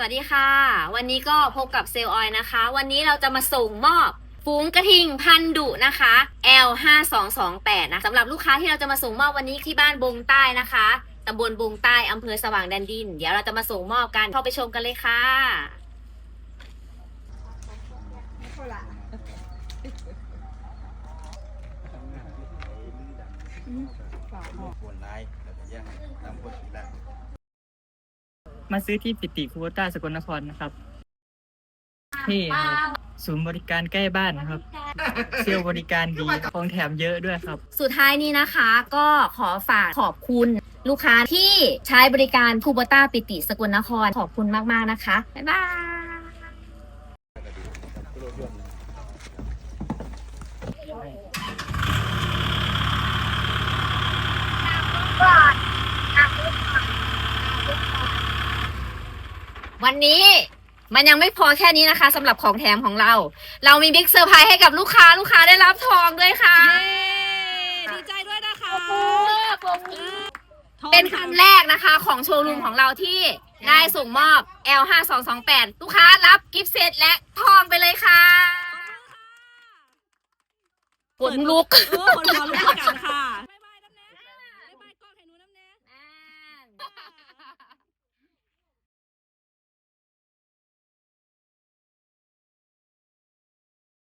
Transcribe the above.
สวัสดีค่ะ วันนี้ก็พบกับเซลล์ออยนะคะ วันนี้เราจะมาส่งมอบฝูงกระทิงพันธุ์ดุนะคะ L 5 2 2 8 นะสำหรับลูกค้าที่เราจะมาส่งมอบวันนี้ที่บ้านบงใต้นะคะตำบลบงใต้อำเภอสว่างแดนดิน เดี๋ยวเราจะมาส่งมอบกันเข้าไปชมกันเลยค่ะบนไลน์แล้วก็ยังตามกฎกีฬา มาซื้อที่ปิติคูโบต้าสกลนครนะครับนี่ครับศูนย์บริการใกล้บ้านนะครับเที่ยวบริการดีของแถมเยอะด้วยครับ สุดท้ายนี้นะคะก็ขอฝากขอบคุณลูกค้าที่ใช้บริการคูโบต้าปิติสกลนครขอบคุณมาก ๆ นะคะ บ๊ายบาย วันนี้มันยังไม่พอแค่นี้นะคะสำหรับของแถมของเรา เรามีบิ๊กเซอร์ไพรส์ให้กับลูกค้าลูกค้าได้รับทองด้วยค่ะ ดีใจด้วยนะคะเป็นครั้งแรกนะคะของโชว์รูมของเราที่ได้ส่งมอบ L5228 ลูกค้ารับกิฟต์เซตและทองไปเลยค่ะขนลุกขนลุกกันค่ะ